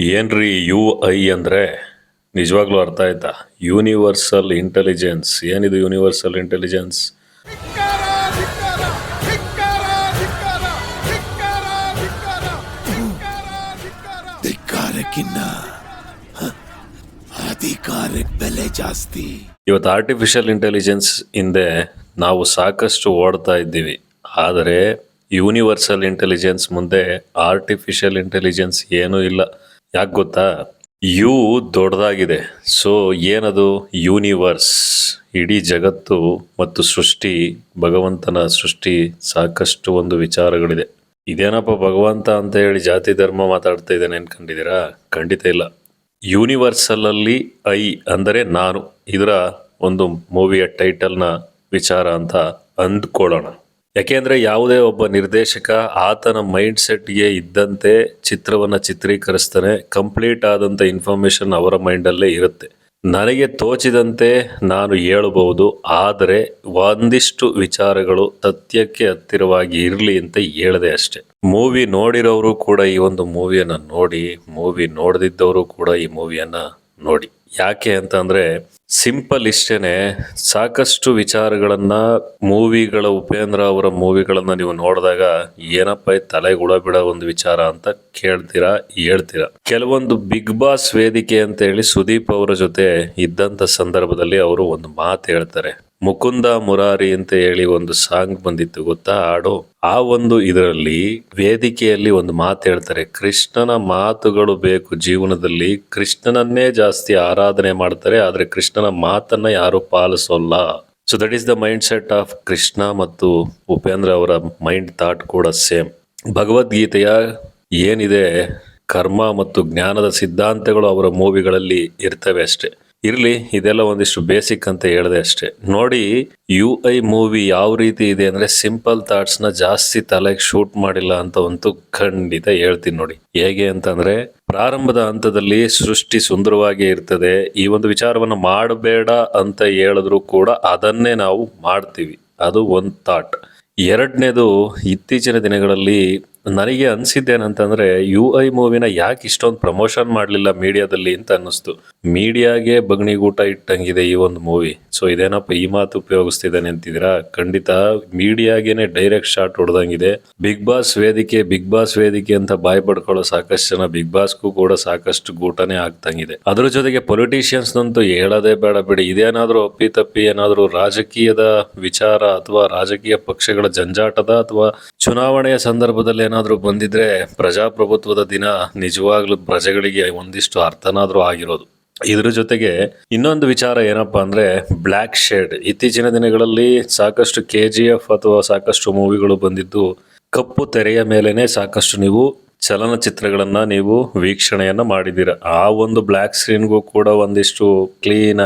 ಏನ್ರಿ you I ಅಂದರೆ? ನಿಜವಾಗ್ಲೂ ಅರ್ಥ ಆಯ್ತಾ? ಯೂನಿವರ್ಸಲ್ ಇಂಟೆಲಿಜೆನ್ಸ್ ಏನಿದು ಯೂನಿವರ್ಸಲ್ ಇಂಟೆಲಿಜೆನ್ಸ್ ಬೆಲೆ ಜಾಸ್ತಿ. ಇವತ್ತು ಆರ್ಟಿಫಿಷಿಯಲ್ ಇಂಟೆಲಿಜೆನ್ಸ್ ಹಿಂದೆ ನಾವು ಸಾಕಷ್ಟು ಓಡ್ತಾ ಇದ್ದೀವಿ. ಆದರೆ ಯೂನಿವರ್ಸಲ್ ಇಂಟೆಲಿಜೆನ್ಸ್ ಮುಂದೆ ಆರ್ಟಿಫಿಷಿಯಲ್ ಇಂಟೆಲಿಜೆನ್ಸ್ ಏನೂ ಇಲ್ಲ. ಯಾಕೆ ಗೊತ್ತಾ? ಯು ದೊಡ್ಡದಾಗಿದೆ. ಸೊ, ಏನದು? ಯೂನಿವರ್ಸ್. ಇಡೀ ಜಗತ್ತು ಮತ್ತು ಸೃಷ್ಟಿ, ಭಗವಂತನ ಸೃಷ್ಟಿ ಸಾಕಷ್ಟು ಒಂದು ವಿಚಾರಗಳಿದೆ. ಇದೇನಪ್ಪ ಭಗವಂತ ಅಂತ ಹೇಳಿ ಜಾತಿ ಧರ್ಮ ಮಾತಾಡ್ತಾ ಇದ್ದೇನೆ ಅನ್ಕೊಂಡಿದ್ದೀರಾ? ಖಂಡಿತ ಇಲ್ಲ. ಯೂನಿವರ್ಸಲಲ್ಲಿ ಐ ಅಂದರೆ ನಾನು. ಇದರ ಒಂದು ಮೂವಿಯ ಟೈಟಲ್ನ ವಿಚಾರ ಅಂತ ಅಂದ್ಕೊಳ್ಳೋಣ. ಯಾಕೆಂದ್ರೆ ಯಾವುದೇ ಒಬ್ಬ ನಿರ್ದೇಶಕ ಆತನ ಮೈಂಡ್ ಸೆಟ್ಗೆ ಇದ್ದಂತೆ ಚಿತ್ರವನ್ನ ಚಿತ್ರೀಕರಿಸ್ತಾನೆ, ಕಂಪ್ಲೀಟ್ ಆದಂತ ಇನ್ಫಾರ್ಮೇಶನ್ ಅವರ ಮೈಂಡಲ್ಲೇ ಇರುತ್ತೆ. ನನಗೆ ತೋಚಿದಂತೆ ನಾನು ಹೇಳಬಹುದು, ಆದರೆ ಒಂದಿಷ್ಟು ವಿಚಾರಗಳು ಸತ್ಯಕ್ಕೆ ಹತ್ತಿರವಾಗಿ ಇರಲಿ ಅಂತ ಹೇಳದೆ ಅಷ್ಟೆ. ಮೂವಿ ನೋಡಿರೋರು ಕೂಡ ಈ ಒಂದು ಮೂವಿಯನ್ನ ನೋಡಿ, ಮೂವಿ ನೋಡದಿದ್ದವರು ಕೂಡ ಈ ಮೂವಿಯನ್ನ ನೋಡಿ, ಯಾಕೆ ಅಂತ ಅಂದ್ರೆ ಸಿಂಪಲ್ ಇಷ್ಟೇನೆ ಸಾಕಷ್ಟು ವಿಚಾರಗಳನ್ನ, ಮೂವಿಗಳ ಉಪೇಂದ್ರ ಅವರ ಮೂವಿಗಳನ್ನ ನೀವು ನೋಡಿದಾಗ ಏನಪ್ಪ ತಲೆಗೆ ಹುಳ ಬಿಡೋ ಒಂದು ವಿಚಾರ ಅಂತ ಕೇಳ್ತೀರಾ, ಹೇಳ್ತೀರಾ? ಕೆಲವೊಂದು ಬಿಗ್ ಬಾಸ್ ವೇದಿಕೆ ಅಂತ ಹೇಳಿ ಸುದೀಪ್ ಅವರ ಜೊತೆ ಇದ್ದಂತ ಸಂದರ್ಭದಲ್ಲಿ ಅವರು ಒಂದು ಮಾತು ಹೇಳ್ತಾರೆ. ಮುಕುಂದ ಮುರಾರಿ ಅಂತ ಹೇಳಿ ಒಂದು ಸಾಂಗ್ ಬಂದಿತ್ತು ಗೊತ್ತಾ? ಹಾಡು. ಆ ಒಂದು ಇದರಲ್ಲಿ ವೇದಿಕೆಯಲ್ಲಿ ಒಂದು ಮಾತು ಹೇಳ್ತಾರೆ, ಕೃಷ್ಣನ ಮಾತುಗಳು ಬೇಕು ಜೀವನದಲ್ಲಿ. ಕೃಷ್ಣನನ್ನೇ ಜಾಸ್ತಿ ಆರಾಧನೆ ಮಾಡ್ತಾರೆ, ಆದ್ರೆ ಕೃಷ್ಣನ ಮಾತನ್ನ ಯಾರು ಪಾಲಿಸೋಲ್ಲ. So that is the mind set of Krishna ಮತ್ತು ಉಪೇಂದ್ರ ಅವರ ಮೈಂಡ್ ಥಾಟ್ ಕೂಡ ಸೇಮ್ ಭಗವದ್ಗೀತೆಯ ಏನಿದೆ, ಕರ್ಮ ಮತ್ತು ಜ್ಞಾನದ ಸಿದ್ಧಾಂತಗಳು ಅವರ ಮೂವಿಗಳಲ್ಲಿ ಇರ್ತವೆ ಅಷ್ಟೇ. ಇರ್ಲಿ, ಇದೆಲ್ಲ ಒಂದಿಷ್ಟು ಬೇಸಿಕ್ ಅಂತ ಹೇಳಿದೆ ಅಷ್ಟೇ. ನೋಡಿ ಯು ಐ ಮೂವಿ ಯಾವ ರೀತಿ ಇದೆ ಅಂದ್ರೆ ಸಿಂಪಲ್ ಥಾಟ್ಸ್ನ ಜಾಸ್ತಿ ತಲೆಗೆ ಶೂಟ್ ಮಾಡಿಲ್ಲ ಅಂತ ಅಂತೂ ಖಂಡಿತ ಹೇಳ್ತೀನಿ ನೋಡಿ. ಹೇಗೆ ಅಂತಂದರೆ, ಪ್ರಾರಂಭದ ಹಂತದಲ್ಲಿ ಸೃಷ್ಟಿ ಸುಂದರವಾಗಿ ಇರ್ತದೆ. ಈ ಒಂದು ವಿಚಾರವನ್ನು ಮಾಡಬೇಡ ಅಂತ ಹೇಳಿದ್ರು ಕೂಡ ಅದನ್ನೇ ನಾವು ಮಾಡ್ತೀವಿ. ಅದು ಒಂದು ಥಾಟ್ ಎರಡನೇದು, ಇತ್ತೀಚಿನ ದಿನಗಳಲ್ಲಿ ನನಗೆ ಅನ್ಸಿದ್ದೇನಂತಂದ್ರೆ ಯು ಐ ಮೂವಿನ ಯಾಕೆ ಇಷ್ಟೊಂದು ಪ್ರಮೋಷನ್ ಮಾಡಲಿಲ್ಲ ಮೀಡಿಯಾದಲ್ಲಿ ಅಂತ ಅನ್ನಿಸ್ತು. ಮೀಡಿಯಾಗೆ ಬಗ್ನಿಗೂಟ ಇಟ್ಟಂಗಿದೆ ಈ ಒಂದು ಮೂವಿ. ಸೊ ಇದೇನಪ್ಪ ಈ ಮಾತು ಉಪಯೋಗಿಸ್ತಿದ್ದಾನೆ ಅಂತಿದ್ದೀರಾ? ಖಂಡಿತ ಮೀಡಿಯಾಗೆನೆ ಡೈರೆಕ್ಟ್ ಶಾಟ್ ಹೊಡೆದಂಗಿದೆ. ಬಿಗ್ ಬಾಸ್ ವೇದಿಕೆ, ಬಿಗ್ ಬಾಸ್ ವೇದಿಕೆ ಅಂತ ಬಾಯ್ ಪಡ್ಕೊಳ್ಳೋ ಸಾಕಷ್ಟು ಜನ ಬಿಗ್ ಬಾಸ್ಗೂ ಕೂಡ ಸಾಕಷ್ಟು ಗೂಟನೇ ಆಗ್ತಂಗಿದೆ. ಅದ್ರ ಜೊತೆಗೆ ಪೊಲಿಟಿಷಿಯನ್ಸ್ ಅಂತೂ ಹೇಳೋದೇ ಬೇಡ ಬಿಡಿ. ಇದೇನಾದ್ರೂ ಅಪ್ಪಿ ತಪ್ಪಿ ಏನಾದ್ರೂ ರಾಜಕೀಯದ ವಿಚಾರ ಅಥವಾ ರಾಜಕೀಯ ಪಕ್ಷಗಳ ಜಂಜಾಟದ ಅಥವಾ ಚುನಾವಣೆಯ ಸಂದರ್ಭದಲ್ಲಿ ಬಂದಿದ್ರೆ ಪ್ರಜಾಪ್ರಭುತ್ವದ ದಿನ ನಿಜವಾಗ್ಲೂ ಪ್ರಜೆಗಳಿಗೆ ಒಂದಿಷ್ಟು ಅರ್ಥನಾದರೂ ಆಗಿರೋದು. ಇದರ ಜೊತೆಗೆ ಇನ್ನೊಂದು ವಿಚಾರ ಏನಪ್ಪಾ ಅಂದ್ರೆ ಬ್ಲ್ಯಾಕ್ ಶೇಡ್. ಇತ್ತೀಚಿನ ದಿನಗಳಲ್ಲಿ ಸಾಕಷ್ಟು ಕೆ ಜಿ ಎಫ್ ಅಥವಾ ಸಾಕಷ್ಟು ಮೂವಿಗಳು ಬಂದಿದ್ದು ಕಪ್ಪು ತೆರೆಯ ಮೇಲೇ ಸಾಕಷ್ಟು ನೀವು ಚಲನಚಿತ್ರಗಳನ್ನು ನೀವು ವೀಕ್ಷಣೆಯನ್ನು ಮಾಡಿದ್ದೀರ. ಆ ಒಂದು ಬ್ಲ್ಯಾಕ್ ಸ್ಕ್ರೀನ್ಗೂ ಕೂಡ ಒಂದಿಷ್ಟು ಕ್ಲೀನ್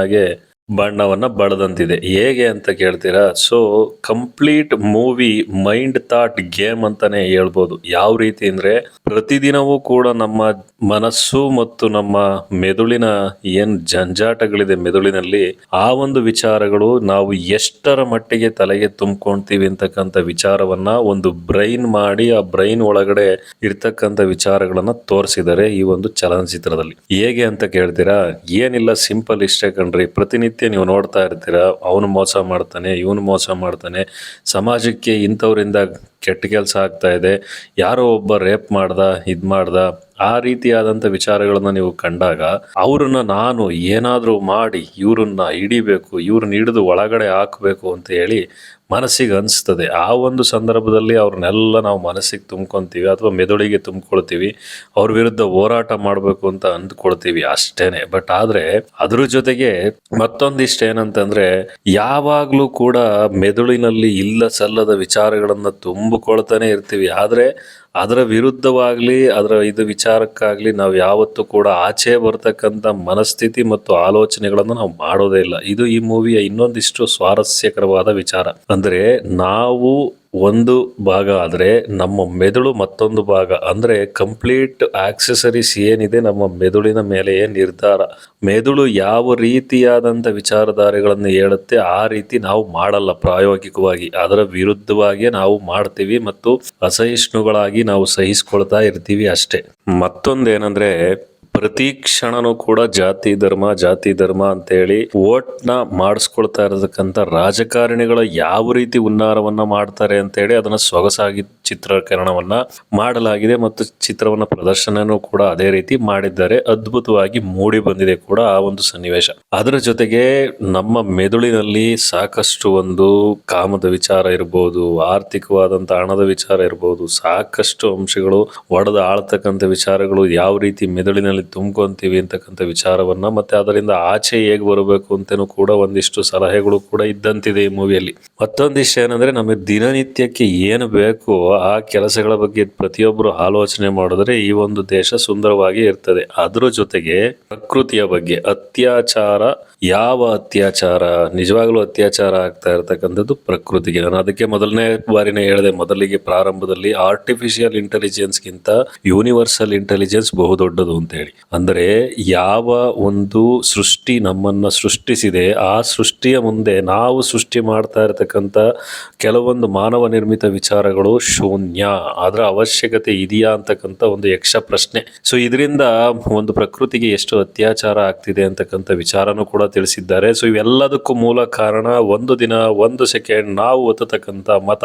ಬಣ್ಣವನ್ನ ಬಳದಂತಿದೆ. ಹೇಗೆ ಅಂತ ಕೇಳ್ತೀರಾ? So complete movie mind thought game ಅಂತಾನೆ ಹೇಳ್ಬೋದು. ಯಾವ ರೀತಿ ಅಂದ್ರೆ, ಪ್ರತಿದಿನವೂ ಕೂಡ ನಮ್ಮ ಮನಸ್ಸು ಮತ್ತು ನಮ್ಮ ಮೆದುಳಿನ ಏನು ಜಂಜಾಟಗಳಿದೆ ಮೆದುಳಿನಲ್ಲಿ, ಆ ಒಂದು ವಿಚಾರಗಳು ನಾವು ಎಷ್ಟರ ಮಟ್ಟಿಗೆ ತಲೆಗೆ ತುಂಬ್ಕೊಳ್ತೀವಿ ಅಂತಕ್ಕಂಥ ವಿಚಾರವನ್ನ ಒಂದು ಬ್ರೈನ್ ಮಾಡಿ, ಆ ಬ್ರೈನ್ ಒಳಗಡೆ ಇರ್ತಕ್ಕಂಥ ವಿಚಾರಗಳನ್ನ ತೋರಿಸಿದ್ದಾರೆ ಈ ಒಂದು ಚಲನಚಿತ್ರದಲ್ಲಿ. ಹೇಗೆ ಅಂತ ಕೇಳ್ತೀರಾ? ಏನಿಲ್ಲ ಸಿಂಪಲ್ ಇಷ್ಟೇ ಕಣ್ರಿ. ಪ್ರತಿನಿತ್ಯ ನೀವು ನೋಡ್ತಾ ಇರ್ತೀರಾ? ಅವನು ಮೋಸ ಮಾಡ್ತಾನೆ, ಇವನು ಮೋಸ ಮಾಡ್ತಾನೆ. ಸಮಾಜಕ್ಕೆ ಇಂಥವರಿಂದ ಕೆಟ್ಟ ಕೆಲಸ ಆಗ್ತಾ ಇದೆ. ಯಾರೋ ಒಬ್ಬ ರೇಪ್ ಮಾಡ್ದ, ಇದು ಮಾಡ್ದ ಆ ರೀತಿಯಾದಂಥ ವಿಚಾರಗಳನ್ನ ನೀವು ಕಂಡಾಗ ಅವ್ರನ್ನ ನಾನು ಏನಾದರೂ ಮಾಡಿ ಇವ್ರನ್ನ ಹಿಡಿಬೇಕು, ಇವ್ರನ್ನ ಹಿಡಿದು ಒಳಗಡೆ ಹಾಕಬೇಕು ಅಂತ ಹೇಳಿ ಮನಸ್ಸಿಗೆ ಅನಿಸ್ತದೆ. ಆ ಒಂದು ಸಂದರ್ಭದಲ್ಲಿ ಅವ್ರನ್ನೆಲ್ಲ ನಾವು ಮನಸ್ಸಿಗೆ ತುಂಬ್ಕೊತೀವಿ ಅಥವಾ ಮೆದುಳಿಗೆ ತುಂಬ್ಕೊಳ್ತೀವಿ, ಅವ್ರ ವಿರುದ್ಧ ಹೋರಾಟ ಮಾಡಬೇಕು ಅಂತ ಅಂದ್ಕೊಳ್ತೀವಿ ಅಷ್ಟೇನೆ. ಬಟ್ ಆದರೆ ಅದ್ರ ಜೊತೆಗೆ ಮತ್ತೊಂದಿಷ್ಟು ಏನಂತಂದ್ರೆ ಯಾವಾಗಲೂ ಕೂಡ ಮೆದುಳಿನಲ್ಲಿ ಇಲ್ಲ ಸಲ್ಲದ ವಿಚಾರಗಳನ್ನು ತುಂಬಿಕೊಳ್ತಾನೆ ಇರ್ತೀವಿ. ಆದ್ರೆ ಅದರ ವಿರುದ್ಧವಾಗಲಿ, ಅದರ ಇದು ವಿಚಾರಕ್ಕಾಗಲಿ ನಾವು ಯಾವತ್ತೂ ಕೂಡ ಆಚೆ ಬರ್ತಕ್ಕಂಥ ಮನಸ್ಥಿತಿ ಮತ್ತು ಆಲೋಚನೆಗಳನ್ನು ನಾವು ಮಾಡೋದೇ ಇಲ್ಲ. ಇದು ಈ ಮೂವಿಯ ಇನ್ನೊಂದಿಷ್ಟು ಸ್ವಾರಸ್ಯಕರವಾದ ವಿಚಾರ. ಅಂದರೆ ನಾವು ಒಂದು ಭಾಗ ಆದರೆ ನಮ್ಮ ಮೆದುಳು ಮತ್ತೊಂದು ಭಾಗ. ಅಂದರೆ ಕಂಪ್ಲೀಟ್ ಆಕ್ಸೆಸರೀಸ್ ಏನಿದೆ ನಮ್ಮ ಮೆದುಳಿನ ಮೇಲೆ ನಿರ್ಧಾರ. ಮೆದುಳು ಯಾವ ರೀತಿಯಾದಂಥ ವಿಚಾರಧಾರೆಗಳನ್ನು ಹೇಳುತ್ತೆ ಆ ರೀತಿ ನಾವು ಮಾಡಲ್ಲ ಪ್ರಾಯೋಗಿಕವಾಗಿ. ಅದರ ವಿರುದ್ಧವಾಗಿ ನಾವು ಮಾಡ್ತೀವಿ ಮತ್ತು ಅಸಹಿಷ್ಣುಗಳಾಗಿ ನಾವು ಸಹಿಸ್ಕೊಳ್ತಾ ಇರ್ತೀವಿ ಅಷ್ಟೇ. ಮತ್ತೊಂದೇನಂದ್ರೆ ಪ್ರತಿ ಕ್ಷಣನೂ ಕೂಡ ಜಾತಿ ಧರ್ಮ ಜಾತಿ ಧರ್ಮ ಅಂತೇಳಿ ಓಟ್ನ ಮಾಡಿಸ್ಕೊಳ್ತಾ ಇರತಕ್ಕಂಥ ರಾಜಕಾರಣಿಗಳು ಯಾವ ರೀತಿ ಉನ್ನಾರವನ್ನ ಮಾಡ್ತಾರೆ ಅಂತ ಹೇಳಿ ಅದನ್ನ ಸೊಗಸಾಗಿ ಚಿತ್ರೀಕರಣವನ್ನ ಮಾಡಲಾಗಿದೆ ಮತ್ತು ಚಿತ್ರವನ್ನ ಪ್ರದರ್ಶನನೂ ಕೂಡ ಅದೇ ರೀತಿ ಮಾಡಿದ್ದಾರೆ. ಅದ್ಭುತವಾಗಿ ಮೂಡಿ ಬಂದಿದೆ ಕೂಡ ಆ ಒಂದು ಸನ್ನಿವೇಶ. ಅದರ ಜೊತೆಗೆ ನಮ್ಮ ಮೆದುಳಿನಲ್ಲಿ ಸಾಕಷ್ಟು ಒಂದು ಕಾಮದ ವಿಚಾರ ಇರಬಹುದು ಆರ್ಥಿಕವಾದಂತ ಹಣದ ವಿಚಾರ ಇರಬಹುದು ಸಾಕಷ್ಟು ಅಂಶಗಳು ಒಡೆದು ಆಳ್ತಕ್ಕಂಥ ವಿಚಾರಗಳು ಯಾವ ರೀತಿ ಮೆದುಳಿನಲ್ಲಿ ತುಂಬ್ಕೊಂತೀವಿ ಅಂತಕ್ಕಂಥ ವಿಚಾರವನ್ನ, ಮತ್ತೆ ಅದರಿಂದ ಆಚೆ ಹೇಗೆ ಬರಬೇಕು ಅಂತಲೂ ಕೂಡ ಒಂದಿಷ್ಟು ಸಲಹೆಗಳು ಕೂಡ ಇದ್ದಂತಿದೆ ಈ ಮೂವಿಯಲ್ಲಿ. ಮತ್ತೊಂದಿಷ್ಟು ಏನಂದ್ರೆ, ನಮಗೆ ದಿನನಿತ್ಯಕ್ಕೆ ಏನು ಬೇಕು ಆ ಕೆಲಸಗಳ ಬಗ್ಗೆ ಪ್ರತಿಯೊಬ್ಬರು ಆಲೋಚನೆ ಮಾಡಿದ್ರೆ ಈ ಒಂದು ದೇಶ ಸುಂದರವಾಗಿ ಇರ್ತದೆ. ಅದ್ರ ಜೊತೆಗೆ ಪ್ರಕೃತಿಯ ಬಗ್ಗೆ, ಅತ್ಯಾಚಾರ, ಯಾವ ಅತ್ಯಾಚಾರ, ನಿಜವಾಗ್ಲೂ ಅತ್ಯಾಚಾರ ಆಗ್ತಾ ಇರತಕ್ಕಂಥದ್ದು ಪ್ರಕೃತಿಗೆ. ನಾನು ಅದಕ್ಕೆ ಮೊದಲನೇ ಬಾರಿನೇ ಹೇಳಿದೆ, ಮೊದಲಿಗೆ ಪ್ರಾರಂಭದಲ್ಲಿ ಆರ್ಟಿಫಿಷಿಯಲ್ ಇಂಟೆಲಿಜೆನ್ಸ್ಗಿಂತ ಯೂನಿವರ್ಸಲ್ ಇಂಟೆಲಿಜೆನ್ಸ್ ಬಹುದೊಡ್ಡದು ಅಂತ ಹೇಳಿ. ಅಂದರೆ ಯಾವ ಒಂದು ಸೃಷ್ಟಿ ನಮ್ಮನ್ನು ಸೃಷ್ಟಿಸಿದೆ, ಆ ಸೃಷ್ಟಿಯ ಮುಂದೆ ನಾವು ಸೃಷ್ಟಿ ಮಾಡ್ತಾ ಇರತಕ್ಕಂಥ ಕೆಲವೊಂದು ಮಾನವ ನಿರ್ಮಿತ ವಿಚಾರಗಳು ಶೂನ್ಯ. ಅದರ ಅವಶ್ಯಕತೆ ಇದೆಯಾ ಅಂತಕ್ಕಂಥ ಒಂದು ಯಕ್ಷ ಪ್ರಶ್ನೆ. ಸೊ ಇದರಿಂದ ಒಂದು ಪ್ರಕೃತಿಗೆ ಎಷ್ಟು ಅತ್ಯಾಚಾರ ಆಗ್ತಿದೆ ಅಂತಕ್ಕಂಥ ವಿಚಾರನೂ ಕೂಡ ತಿಳಿಸಿದ್ದಾರೆ. ಸೊ ಇವೆಲ್ಲದಕ್ಕೂ ಮೂಲ ಕಾರಣ ಒಂದು ದಿನ, ಒಂದು ಸೆಕೆಂಡ್ ನಾವು ಒತ್ತತಕ್ಕಂಥ ಮತ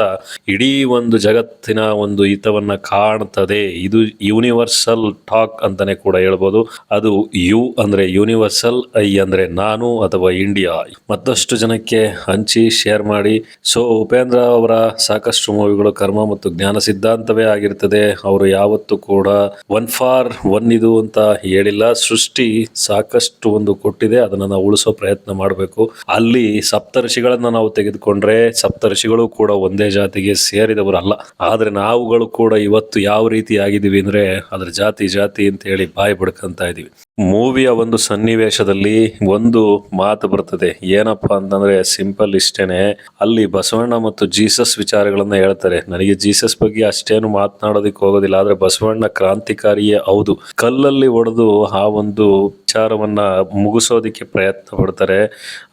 ಇಡೀ ಒಂದು ಜಗತ್ತಿನ ಒಂದು ಹಿತವನ್ನು ಕಾಣ್ತದೆ. ಇದು ಯೂನಿವರ್ಸಲ್ ಟಾಕ್ ಅಂತಾನೆ ಕೂಡ ಹೇಳ್ಬೋದು. ಅದು ಯು ಅಂದ್ರೆ ಯೂನಿವರ್ಸಲ್ ಐ ಅಂದ್ರೆ ನಾನು ಅಥವಾ ಇಂಡಿಯಾ ಮತ್ತಷ್ಟು ಜನಕ್ಕೆ ಹಂಚಿ ಶೇರ್ ಮಾಡಿ. ಸೊ ಉಪೇಂದ್ರ ಅವರ ಸಾಕಷ್ಟು ಮೂವಿಗಳು ಕರ್ಮ ಮತ್ತು ಜ್ಞಾನ ಸಿದ್ಧಾಂತವೇ ಆಗಿರ್ತದೆ. ಅವರು ಯಾವತ್ತೂ ಕೂಡ ಒನ್ ಫಾರ್ ಒನ್ ಇದು ಅಂತ ಹೇಳಿಲ್ಲ. ಸೃಷ್ಟಿ ಸಾಕಷ್ಟು ಒಂದು ಕೊಟ್ಟಿದೆ. ಅದನ್ನ ನಾವು ಉಳಿಸೋ ಪ್ರಯತ್ನ ಮಾಡಬೇಕು. ಅಲ್ಲಿ ಸಪ್ತರ್ಷಿಗಳನ್ನು ನಾವು ತೆಗೆದುಕೊಂಡ್ರೆ ಸಪ್ತರ್ಷಿಗಳು ಕೂಡ ಒಂದೇ ಜಾತಿಗೆ ಸೇರಿದವರಲ್ಲ. ಆದ್ರೆ ನಾವುಗಳು ಕೂಡ ಇವತ್ತು ಯಾವ ರೀತಿ ಆಗಿದ್ದೀವಿ ಅಂದ್ರೆ ಅದ್ರ ಜಾತಿ ಜಾತಿ ಅಂತ ಹೇಳಿ ಬಾಯಿ ಬಡ್ಕಂತ ಇದೀವಿ ಮೂವಿಯ ಒಂದು ಸನ್ನಿವೇಶದಲ್ಲಿ ಒಂದು ಮಾತು ಬರ್ತದೆ. ಏನಪ್ಪಾ ಅಂತಂದ್ರೆ ಸಿಂಪಲ್ ಇಷ್ಟೇನೆ. ಅಲ್ಲಿ ಬಸವಣ್ಣ ಮತ್ತು ಜೀಸಸ್ ವಿಚಾರಗಳನ್ನ ಹೇಳ್ತಾರೆ. ನನಗೆ ಜೀಸಸ್ ಬಗ್ಗೆ ಅಷ್ಟೇನು ಮಾತನಾಡೋದಕ್ಕೆ ಹೋಗೋದಿಲ್ಲ. ಆದ್ರೆ ಬಸವಣ್ಣ ಕ್ರಾಂತಿಕಾರಿಯೇ ಹೌದು. ಕಲ್ಲಲ್ಲಿ ಒಡೆದು ಆ ಒಂದು ವಿಚಾರವನ್ನ ಮುಗಿಸೋದಿಕ್ಕೆ ಪ್ರಯತ್ನ ಪಡ್ತಾರೆ.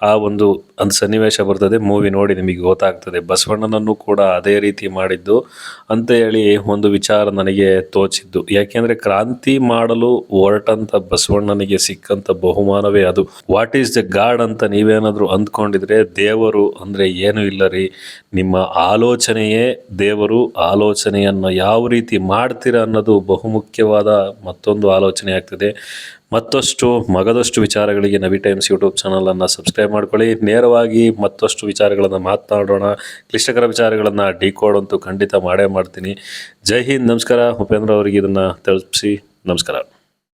ಆ ಒಂದು ಒಂದು ಸನ್ನಿವೇಶ ಬರ್ತದೆ. ಮೂವಿ ನೋಡಿ ನಿಮಗೆ ಗೊತ್ತಾಗ್ತದೆ. ಬಸವಣ್ಣನನ್ನು ಕೂಡ ಅದೇ ರೀತಿ ಮಾಡಿದ್ದು. ಅಂತ ಹೇಳಿ ಒಂದು ವಿಚಾರ ನನಗೆ ತೋಚಿದ್ದು. ಯಾಕೆಂದ್ರೆ ಕ್ರಾಂತಿ ಮಾಡಲು ಹೊರಟಂತ ಬಸವಣ್ಣನಿಗೆ ಸಿಕ್ಕಂತ ಬಹುಮಾನವೇ ಅದು. ವಾಟ್ ಈಸ್ ದ ಗಾಡ್ ಅಂತ ನೀವೇನಾದರೂ ಅಂದ್ಕೊಂಡಿದ್ರೆ ದೇವರು ಅಂದ್ರೆ ಏನು ಇಲ್ಲ ರೀ ನಿಮ್ಮ ಆಲೋಚನೆಯೇ ದೇವರು. ಆಲೋಚನೆಯನ್ನು ಯಾವ ರೀತಿ ಮಾಡ್ತೀರಾ ಅನ್ನೋದು ಬಹುಮುಖ್ಯವಾದ ಮತ್ತೊಂದು ಆಲೋಚನೆ ಆಗ್ತದೆ. ಮತ್ತಷ್ಟು, ಮಗದಷ್ಟು ವಿಚಾರಗಳಿಗೆ ನವಿ ಟೈಮ್ಸ್ ಯೂಟ್ಯೂಬ್ ಚಾನಲನ್ನು ಸಬ್ಸ್ಕ್ರೈಬ್ ಮಾಡ್ಕೊಳ್ಳಿ. ನೇರವಾಗಿ ಮತ್ತಷ್ಟು ವಿಚಾರಗಳನ್ನು ಮಾತನಾಡೋಣ. ಕ್ಲಿಷ್ಟಕರ ವಿಚಾರಗಳನ್ನು ಡಿಕೋಡ್ ಅಂತೂ ಖಂಡಿತ ಮಾಡೇ ಮಾಡ್ತೀನಿ. ಜೈ ಹಿಂದ್, ನಮಸ್ಕಾರ. ಉಪೇಂದ್ರ ಅವರಿಗೆ ಇದನ್ನು ತಲುಪಿಸಿ, ನಮಸ್ಕಾರ.